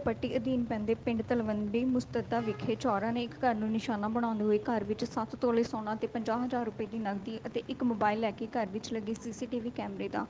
ਪੈਂਦੇ ਪਿੰਡ ਤਲਵੰਡੀ ਮੁਸਤਦਾ ਵਿਖੇ ਚੋਰਾਂ ਨੇ ਇੱਕ ਘਰ ਨੂੰ ਨਿਸ਼ਾਨਾ ਬਣਾਉਂਦੇ ਹੋਏ ਘਰ ਵਿੱਚ ਸੱਤ ਤੋਲੇ ਸੋਨਾ ਤੇ 50000 ਰੁਪਏ ਦੀ ਨਕਦੀ ਅਤੇ ਇੱਕ ਮੋਬਾਈਲ ਲੈ ਕੇ ਘਰ ਵਿੱਚ ਲੱਗੇ ਸੀਸੀਟੀਵੀ ਕੈਮਰੇ ਦਾ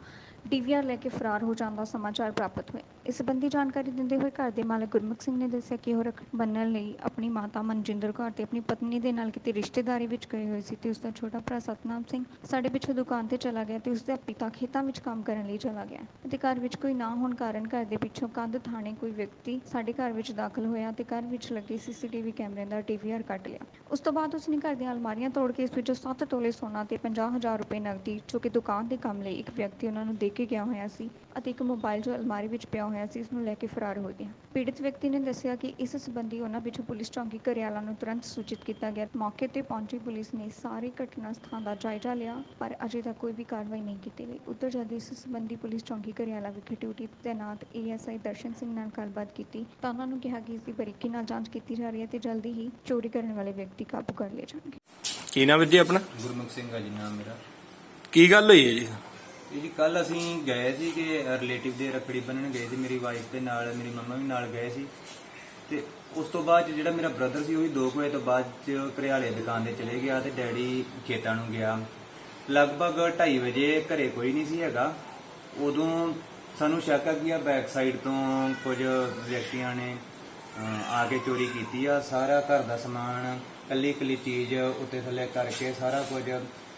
ਡੀਵੀਆਰ ਲੈ ਕੇ ਫਰਾਰ ਹੋ ਜਾਣ ਦਾ ਸਮਾਚਾਰ ਪ੍ਰਾਪਤ ਹੋਇਆ। ਇਸ ਸੰਬੰਧੀ ਜਾਣਕਾਰੀ ਦਿੰਦੇ ਹੋਏ ਘਰ ਦੇ ਮਾਲਕ ਗੁਰਮੁਖ ਸਿੰਘ ਨੇ ਦੱਸਿਆ ਕਿ ਉਹ ਰੱਖੜੀ ਬੰਨ੍ਹਣ ਲਈ ਆਪਣੀ ਮਾਤਾ ਮਨਜਿੰਦਰ ਕੌਰ ਤੇ ਆਪਣੀ ਪਤਨੀ ਦੇ ਨਾਲ ਕਿਤੇ ਰਿਸ਼ਤੇਦਾਰੀ ਵਿੱਚ ਗਏ ਹੋਏ ਸੀ ਤੇ ਉਸ ਦਾ ਛੋਟਾ ਭਰਾ ਸਤਨਾਮ ਸਿੰਘ ਸਾਡੇ ਪਿੱਛੋਂ ਦੁਕਾਨ ਤੇ ਚਲਾ ਗਿਆ ਤੇ ਉਸ ਦਾ ਪਿਤਾ ਖੇਤਾਂ ਵਿੱਚ ਕੰਮ ਕਰਨ ਲਈ ਚਲਾ ਗਿਆ ਅਤੇ ਘਰ ਵਿੱਚ ਕੋਈ ਨਾ ਹੋਣ ਕਾਰਨ ਘਰ ਦੇ ਪਿੱਛੋਂ ਕੰਧ ਥਾਣੇ ਕੋਈ ਵਿਅਕਤੀ ਸਾਡੇ ਘਰ ਵਿੱਚ ਦਾਖਲ ਹੋਇਆ ਤੇ ਘਰ ਵਿੱਚ ਲੱਗੇ ਸੀਸੀਟੀਵੀ ਕੈਮਰੇ ਦਾ ਡੀਵੀਆਰ ਕੱਢ ਲਿਆ। ਉਸ ਤੋਂ ਬਾਅਦ ਉਸਨੇ ਘਰ ਦੀਆਂ ਅਲਮਾਰੀਆਂ ਤੋੜ ਕੇ ਇਸ ਵਿੱਚੋਂ 7 ਤੋਲੇ ਸੋਨਾ ਤੇ 50000 ਰੁਪਏ ਨਕਦੀ, ਜੋ ਕਿ ਦੁਕਾਨ ਦੇ ਕੰਮ ਲਈ ਇੱਕ ਵਿਅਕਤੀ ਉਹਨਾਂ ਨੂੰ ਦੇ ਕੇ ਗਿਆ ਹੋਇਆ ਸੀ ਅਤੇ ਇੱਕ ਮੋਬਾਈਲ ਜੋ ਅਲਮਾਰੀ ਵਿੱਚ ਪਿਆ ਹੋਇਆ ਸੀ ਇਸ ਨੂੰ ਲੈ ਕੇ ਫਰਾਰ ਹੋ ਗਿਆ। ਪੀੜਤ ਵਿਅਕਤੀ ਨੇ ਦੱਸਿਆ ਕਿ ਇਸ ਸੰਬੰਧੀ ਉਹਨਾਂ ਵਿੱਚ ਪੁਲਿਸ ਚੌਂਕੀ ਘਰਿਆਲਾ ਨੂੰ ਤੁਰੰਤ ਸੂਚਿਤ ਕੀਤਾ ਗਿਆ। ਮੌਕੇ ਤੇ ਪਹੁੰਚੀ ਪੁਲਿਸ ਨੇ ਸਾਰੇ ਘਟਨਾ ਸਥਾਨ ਦਾ ਜਾਇਜ਼ਾ ਲਿਆ, ਪਰ ਅਜੇ ਤੱਕ ਕੋਈ ਵੀ ਕਾਰਵਾਈ ਨਹੀਂ ਕੀਤੀ ਗਈ। ਉੱਧਰ ਜਦ ਇਸ ਸੰਬੰਧੀ ਪੁਲਿਸ ਚੌਂਕੀ ਘਰਿਆਲਾ ਵਿਖੇ ਡਿਊਟੀ ਤੈਨਾਤ ਏਐਸਆਈ ਦਰਸ਼ਨ ਸਿੰਘ ਨਾਲ ਗੱਲਬਾਤ ਕੀਤੀ ਤਾਂ ਉਹਨਾਂ ਨੂੰ ਕਿਹਾ ਕਿ ਇਸ ਦੀ ਬਰੀਕੀ ਨਾਲ ਜਾਂਚ ਕੀਤੀ ਜਾ ਰਹੀ ਹੈ ਤੇ ਜਲਦੀ ਹੀ ਚੋਰੀ ਕਰਨ ਵਾਲੇ ਵਿਅਕਤੀ ਕਾਬੂ ਕਰ ਲਏ ਜਾਣਗੇ। ਕੀ ਨਾਮ ਵੀਰ ਜੀ ਆਪਣਾ? ਗੁਰਮੁਖ ਸਿੰਘ ਆ ਜੀ ਨਾਮ ਮੇਰਾ। ਕੀ ਗੱਲ ਹੋਈ ਹੈ ਜੀ? ਇਹ ਜੀ ਕੱਲ ਅਸੀਂ ਗਏ ਸੀ ਕਿ ਰਿਲੇਟਿਵ ਦੇ ਰੱਖੜੀ ਬੰਨਣ ਗਏ ਸੀ ਮੇਰੀ ਵਾਈਫ ਦੇ ਨਾਲ ਮੇਰੀ ਮੰਮਾ ਵੀ ਨਾਲ ਗਏ ਸੀ। ਤੇ ਉਸ ਤੋਂ ਬਾਅਦ ਜਿਹੜਾ ਮੇਰਾ ਬ੍ਰਦਰ ਸੀ ਉਹ ਵੀ 2 ਵਜੇ ਤੋਂ ਬਾਅਦ ਚ ਘਰਿਆਲੇ ਦੁਕਾਨ ਤੇ ਚਲੇ ਗਿਆ ਤੇ ਡੈਡੀ ਖੇਤਾਂ ਨੂੰ ਗਿਆ। ਲਗਭਗ 2:30 ਵਜੇ ਘਰੇ ਕੋਈ ਨਹੀਂ ਸੀ ਹੈਗਾ। ਉਦੋਂ ਸਾਨੂੰ ਸ਼ੱਕ ਆ ਕਿ ਆ ਬੈਕ ਸਾਈਡ ਤੋਂ ਕੁਝ ਵਿਅਕਤੀਆਂ ਨੇ ਆ ਕੇ ਚੋਰੀ ਕੀਤੀ ਆ। ਸਾਰਾ ਘਰ ਦਾ ਸਮਾਨ ਕੱਲੀ ਕੱਲੀ ਚੀਜ਼ ਉੱਤੇ ਥੱਲੇ ਕਰਕੇ ਸਾਰਾ ਕੁਝ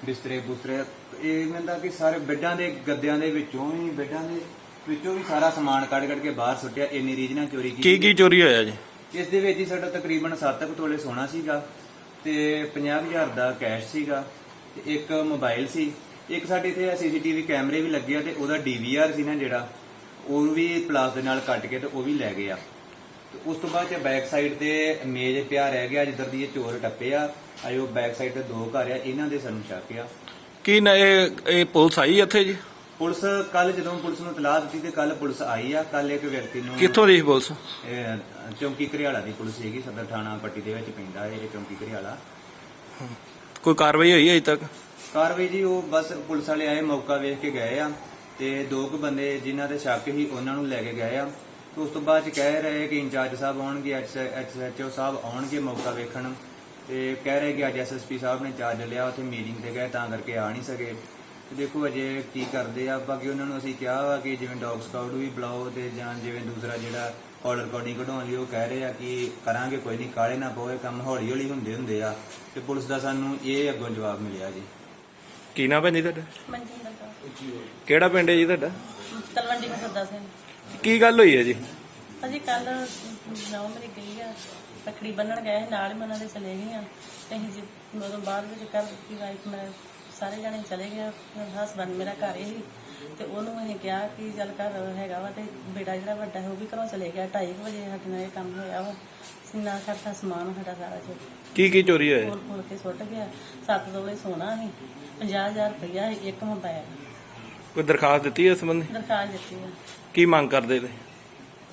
ਬਿਸਤਰੇ ਬੁਸਤਰੇ। ਇਹ ਕਹਿੰਦਾ ਕਿ ਸਾਰੇ ਬੈੱਡਾਂ ਦੇ ਗੱਦਿਆਂ ਦੇ ਵਿੱਚੋਂ ਵੀ ਬੈੱਡਾਂ ਦੇ ਵਿੱਚੋਂ ਵੀ ਸਾਰਾ ਸਮਾਨ ਕੱਢ ਕੱਢ ਕੇ ਬਾਹਰ ਸੁੱਟਿਆ। ਇੰਨੀ ਰੀਝ ਨਾਲ ਚੋਰੀ ਕੀਤੀ ਕੀ ਕੀ ਚੋਰੀ ਹੋਇਆ ਜੀ? ਇਸ ਦੇ ਵਿੱਚ ਹੀ ਸਾਡਾ ਤਕਰੀਬਨ 7 ਕੁ ਤੋਲੇ ਸੋਨਾ ਸੀਗਾ ਤੇ 50000 ਦਾ ਕੈਸ਼ ਸੀਗਾ ਤੇ ਇੱਕ ਮੋਬਾਈਲ ਸੀ। ਇੱਕ ਸਾਡੇ ਇੱਥੇ ਸੀਸੀਟੀਵੀ ਕੈਮਰੇ ਵੀ ਲੱਗੇ ਆ ਤੇ ਉਹਦਾ ਡੀਵੀਆਰ ਸੀ ਨਾ ਜਿਹੜਾ ਉਹ ਵੀ ਪਲਾਸ ਦੇ ਨਾਲ ਕੱਟ ਕੇ ਤੇ ਉਹ ਵੀ ਲੈ ਗਏ ਆ। ਤੇ ਉਸ ਤੋਂ ਬਾਅਦ ਚ ਬੈਕ ਸਾਈਡ ਤੇ ਮੇਜ਼ ਪਿਆ ਰਹਿ ਗਿਆ ਜਿੱਧਰ ਦੀ ਇਹ ਚੋਰ ਟੱਪੇ ਆ ਆਇਓ ਬੈਕ ਸਾਈਡ ਤੇ ਦੋ ਘਰ ਆ ਇਹਨਾਂ ਦੇ ਸਾਨੂੰ ਸ਼ੱਕ ਆ। ਕੀ ਨਾ ਇਹ ਇਹ ਪੁਲਿਸ ਆਈ ਇੱਥੇ ਜੀ? ਪੁਲਿਸ ਕੱਲ ਜਦੋਂ ਪੁਲਿਸ ਨੂੰ ਤਲਾਹ ਦਿੱਤੀ ਤੇ ਕੱਲ ਪੁਲਿਸ ਆਈ ਆ ਕੱਲ ਇੱਕ ਵਿਅਕਤੀ ਨੂੰ ਕਿੱਥੋਂ ਦੀ ਸੀ ਪੁਲਿਸ? ਇਹ ਚੌਂਕੀ ਘਰਿਆਲਾ ਦੀ ਪੁਲਿਸ ਹੈਗੀ ਸਦਰ ਥਾਣਾ ਪੱਟੀ ਦੇ ਵਿੱਚ ਪੈਂਦਾ ਇਹ ਚੌਂਕੀ ਘਰਿਆਲਾ। ਕੋਈ ਕਾਰਵਾਈ ਹੋਈ ਹੈ ਅਜੇ ਤੱਕ? ਕਾਰਵਾਈ ਜੀ, ਉਹ ਬਸ ਪੁਲਿਸ ਵਾਲੇ ਆਏ ਮੌਕਾ ਵੇਖ ਕੇ ਗਏ ਆ ਤੇ ਦੋ ਕੁ ਬੰਦੇ ਜਿਨ੍ਹਾਂ ਦੇ ਸ਼ੱਕ ਹੀ ਉਹਨਾਂ ਨੂੰ ਲੈ ਕੇ ਗਏ ਆ। ਤੇ ਉਸ ਤੋਂ ਬਾਅਦ ਚ ਕਹਿ ਰਹੇ ਕਿ ਇੰਚਾਰਜ ਸਾਹਿਬ ਆਉਣਗੇ ਐਸਐਚਓ ਸਾਹਿਬ ਆਉਣਗੇ ਮੌਕਾ ਵੇਖਣ। ਤੇ ਕਹਿ ਰਹੇ ਕਿ ਅੱਜ ਐਸਐਸਪੀ ਸਾਹਿਬ ਨੇ ਚਾਰਜ ਲਿਆ, ਉੱਥੇ ਮੀਟਿੰਗ ਤੇ ਗਏ, ਤਾਂ ਕਰਕੇ ਆ ਨਹੀਂ ਸਕੇ। ਤੇ ਦੇਖੋ ਅਜੇ ਕੀ ਕਰਦੇ ਆ, ਬਾਕੀ ਉਹਨਾਂ ਨੂੰ ਅਸੀਂ ਕਿਹਾ ਵਾ ਕਿ ਜਿਵੇਂ ਡੌਗ ਸਕਾਊਟ ਵੀ ਬੁਲਾਓ ਤੇ ਜਾਂ ਜਿਵੇਂ ਦੂਸਰਾ ਜਿਹੜਾ ਕਾਲਰ ਰਿਕਾਰਡਿੰਗ ਕਢਾਉਣ ਲਈ ਉਹ ਕਹਿ ਰਹੇ ਆ ਕਿ ਕਰਾਂਗੇ, ਕੋਈ ਨਹੀਂ, ਕਾਲੇ ਨਾ ਪਵੇ, ਕੰਮ ਹੌਲੀ ਹੌਲੀ ਹੁੰਦੇ ਹੁੰਦੇ ਆ। ਤੇ ਪੁਲਿਸ ਦਾ ਸਾਨੂੰ ਇਹ ਅੱਗੋਂ ਜਵਾਬ ਮਿਲਿਆ ਜੀ। ਕੀ ਨਾਮ ਹੈ ਜੀ ਤੁਹਾਡਾ? ਮਨਜਿੰਦਰ ਕੌਰ ਕਿਹੜਾ ਪਿੰਡ ਹੈ ਜੀ ਤੁਹਾਡਾ? ਤਲਵੰਡੀ ਮਸਦਾ ਸਿੰਘ। ਕੀ ਗੱਲ ਹੋਈ ਹੈ ਜੀ? ਅਜੀ ਕੱਲ ਨੌ ਮੇਰੀ ਗਈ ਆ ਰੱਖੜੀ ਬੰਨਣ ਗਏ ਸੀ, ਨਾਲ ਹੀ ਮੈਂ ਉਹਨਾਂ ਦੇ ਚਲੇ ਗਈ ਆ। ਤੇ ਅਸੀਂ ਜੀ ਉਦੋਂ ਬਾਅਦ ਵਿੱਚ ਘਰ ਦੀ ਵਾਈਫ ਮੈਂ ਸਾਰੇ ਜਣੇ ਚਲੇ ਗਏ ਹਸਬੰਦ ਮੇਰਾ ਘਰ ਹੀ ਸੀ। ਤੇ ਉਹਨੂੰ ਅਸੀਂ ਕਿਹਾ ਕਿ ਚੱਲ ਘਰ ਹੈਗਾ ਵਾ ਤੇ ਬੇਟਾ ਜਿਹੜਾ ਵੱਡਾ ਹੈ ਉਹ ਵੀ ਘਰੋਂ ਚਲੇ ਗਿਆ। 2:30 ਵਜੇ ਸਾਡੇ ਨਾਲ ਇਹ ਕੰਮ ਹੋਇਆ ਵਾ। ਸਿੰਨਾ ਕਰਤਾ ਸਮਾਨ ਸਾਡਾ ਸਾਰਾ ਚੋਰੀ ਕੀ ਕੀ ਚੋਰੀ ਹੋਇਆ? ਖੋਲ ਖੋਲ ਕੇ ਸੁੱਟ ਗਿਆ। ਸੱਤ ਤੋਲੇ ਸੋਨਾ ਸੀ। 50000 ਰੁਪਇਆ ਇੱਕ ਮੋਬਾਈਲ। ਕੋਈ ਦਰਖਾਸਤ ਦਿੱਤੀ ਹੈ ਇਸ ਸੰਬੰਧੀ? ਦਰਖਾਸਤ ਦਿੱਤੀ ਆ। ਕੀ ਮੰਗ ਕਰਦੇ ਤੁਸੀਂ?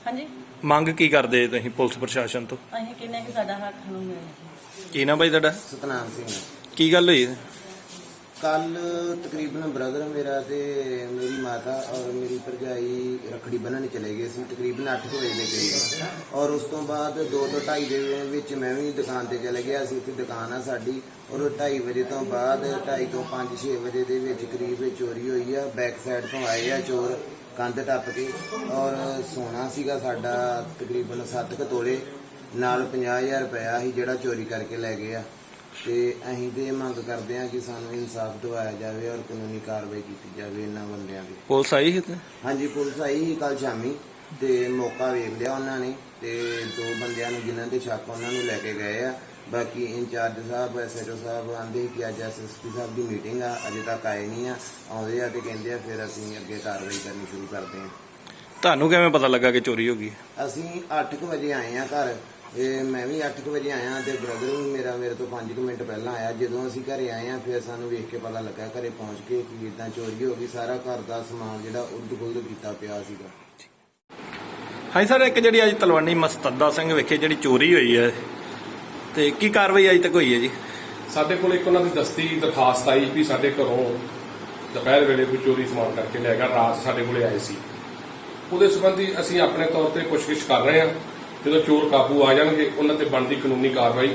ਹਾਂਜੀ। ਮੰਗ ਕੀ ਕਰਦੇ ਤੁਸੀਂ ਪੁਲਿਸ ਪ੍ਰਸ਼ਾਸਨ ਤੋਂ? ਅਸੀਂ ਕਹਿੰਦੇ ਕਿ ਸਾਡਾ ਹੱਕ ਨੂੰ ਮਿਲੇ। ਕੀ ਨਾਮ ਭਾਈ ਤੁਹਾਡਾ? ਸਤਨਾਮ ਸਿੰਘ। ਕੀ ਗੱਲ ਹੋਈ? ਹੈ? ਕੱਲ ਤਕਰੀਬਨ ਬ੍ਰਦਰ ਮੇਰਾ ਤੇ ਮੇਰੀ ਮਾਤਾ ਔਰ ਮੇਰੀ ਭਰਜਾਈ ਰਖੜੀ ਬੰਨਣ ਚਲੇ ਗਏ ਸੀ, ਤਕਰੀਬਨ 8 ਵਜੇ ਦੇ ਕਰੀਬ। ਔਰ ਉਸ ਤੋਂ ਬਾਅਦ 2 ਤੋਂ 2:30 ਦੇ ਵਿੱਚ ਮੈਂ ਵੀ ਦੁਕਾਨ ਤੇ ਚਲੇ ਗਿਆ ਸੀ, ਉੱਥੇ ਦੁਕਾਨ ਆ ਸਾਡੀ। ਔਰ 2:30 ਵਜੇ ਤੋਂ ਬਾਅਦ 2:30 ਤੋਂ 5-6 ਵਜੇ ਦੇ ਵਿੱਚ ਕਰੀਬ ਚੋਰੀ ਹੋਈ ਆ ਬੈਕ ਸਾਈਡ ਤੋਂ ਆਏ ਆ ਚੋਰ ਕੰਧ ਟੱਪ ਕੇ। ਔਰ ਸੋਨਾ ਸੀਗਾ ਸਾਡਾ ਤਕਰੀਬਨ 7 ਕੁ ਤੋਲੇ, ਨਾਲ 50000 ਰੁਪਇਆ ਸੀ ਜਿਹੜਾ ਚੋਰੀ ਕਰਕੇ ਲੈ ਗਏ ਆ। ਤੇ ਅਸੀਂ ਤੇ ਇਹ ਮੰਗ ਕਰਦੇ ਹਾਂ ਕਿ ਸਾਨੂੰ ਇਨਸਾਫ ਦਿਵਾਇਆ ਜਾਵੇ ਔਰ ਕਾਨੂੰਨੀ ਕਾਰਵਾਈ ਕੀਤੀ ਜਾਵੇ ਇਹਨਾਂ ਬੰਦਿਆਂ ਦੀ। ਪੁਲਿਸ ਆਈ ਸੀ ਇੱਥੇ? ਹਾਂਜੀ ਪੁਲਿਸ ਆਈ ਸੀ ਕੱਲ ਸ਼ਾਮੀ ਤੇ ਮੌਕਾ ਵੇਖ ਲਿਆ ਉਹਨਾਂ ਨੇ ਤੇ ਦੋ ਬੰਦਿਆਂ ਨੂੰ ਜਿਨ੍ਹਾਂ ਦੇ ਸ਼ੱਕ ਉਹਨਾਂ ਨੂੰ ਲੈ ਕੇ ਗਏ ਆ। ਬਾਕੀ ਇੰਚਾਰਜ ਸਾਹਿਬ ਐਸਐਚਓ ਸਾਹਿਬ ਆਂਦੇ ਕਿ ਅੱਜ ਐਸਐਸਪੀ ਸਾਹਿਬ ਦੀ ਮੀਟਿੰਗ ਆ ਅਜੇ ਤੱਕ ਆਏ ਨਹੀਂ ਆ। ਆਉਂਦੇ ਆ ਤੇ ਕਹਿੰਦੇ ਆ ਫਿਰ ਅਸੀਂ ਅੱਗੇ ਕਾਰਵਾਈ ਕਰਨੀ ਸ਼ੁਰੂ ਕਰਦੇ ਹਾਂ। ਤੁਹਾਨੂੰ ਕਿਵੇਂ ਪਤਾ ਲੱਗਾ ਕਿ ਚੋਰੀ ਹੋ ਗਈ? ਅਸੀਂ 8:00 ਵਜੇ ਆਏ ਆ ਘਰ ਇਹ ਮੈਂ ਵੀ 8:00 ਵਜੇ ਆਇਆ ਤੇ ਬ੍ਰਦਰ ਵੀ ਮੇਰਾ ਮੇਰੇ ਤੋਂ 5 ਮਿੰਟ ਪਹਿਲਾਂ ਆਇਆ। ਜਦੋਂ ਅਸੀਂ ਘਰੇ ਆਏ ਆ ਫਿਰ ਸਾਨੂੰ ਵੇਖ ਕੇ ਪਤਾ ਲੱਗਾ ਘਰੇ ਪਹੁੰਚ ਕੇ ਕਿ ਇਦਾਂ ਚੋਰੀ ਹੋ ਗਈ। ਸਾਰਾ ਘਰ ਦਾ ਸਮਾਨ ਜਿਹੜਾ ਉਲਟ-ਪੁਲਟ ਕੀਤਾ ਪਿਆ ਸੀਗਾ। ਹਾਂਜੀ ਸਰ ਇੱਕ ਜਿਹੜੀ ਅੱਜ ਤਲਵੰਡੀ ਮਸਤਦਾ ਸਿੰਘ ਵਿਖੇ ਜਿਹੜੀ ਚੋਰੀ ਹੋਈ ਹੈ ਤੇ ਕੀ ਕਾਰਵਾਈ ਅਜੇ ਤੱਕ ਹੋਈ ਹੈ ਜੀ? ਸਾਡੇ ਕੋਲ ਇੱਕ ਉਹਨਾਂ ਦੀ ਦਸਤੀ ਦਰਖਾਸਤ ਆਈ ਵੀ ਸਾਡੇ ਘਰੋਂ ਦੁਪਹਿਰ ਵੇਲੇ ਕੋਈ ਚੋਰੀ ਸਮਾਨ ਕਰਕੇ ਲੈ ਗਿਆ। ਰਾਤ ਸਾਡੇ ਕੋਲੇ ਆਏ ਸੀ। ਉਹਦੇ ਸੰਬੰਧੀ ਅਸੀਂ ਆਪਣੇ ਤੌਰ ਤੇ ਪੁੱਛਗਿੱਛ ਕਰ ਰਹੇ ਹਾਂ। ਜਦੋਂ ਚੋਰ ਕਾਬੂ ਆ ਜਾਣਗੇ ਉਹਨਾਂ ਤੇ ਬਣਦੀ ਕਾਨੂੰਨੀ ਕਾਰਵਾਈ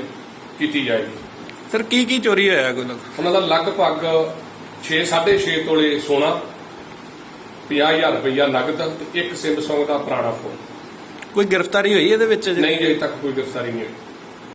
ਕੀਤੀ ਜਾਏਗੀ। ਸਰ ਕੀ ਕੀ ਚੋਰੀ ਹੋਇਆ ਕੋਈ ਲੋਕ ਉਹਨਾਂ ਦਾ ਲਗਭਗ 6 6.5 ਤੋਲੇ ਸੋਨਾ 50000 ਰੁਪਈਆ ਨਗਦ ਤੇ ਇੱਕ ਸਿੰਬ ਸੌਂਗ ਦਾ ਪੁਰਾਣਾ ਫੋਨ। ਕੋਈ ਗ੍ਰਿਫਤਾਰੀ ਹੋਈ ਇਹਦੇ ਵਿੱਚ? ਨਹੀਂ ਜੇ ਤੱਕ ਕੋਈ ਗ੍ਰਿਫਤਾਰੀ ਨਹੀਂ ਹੋਈ।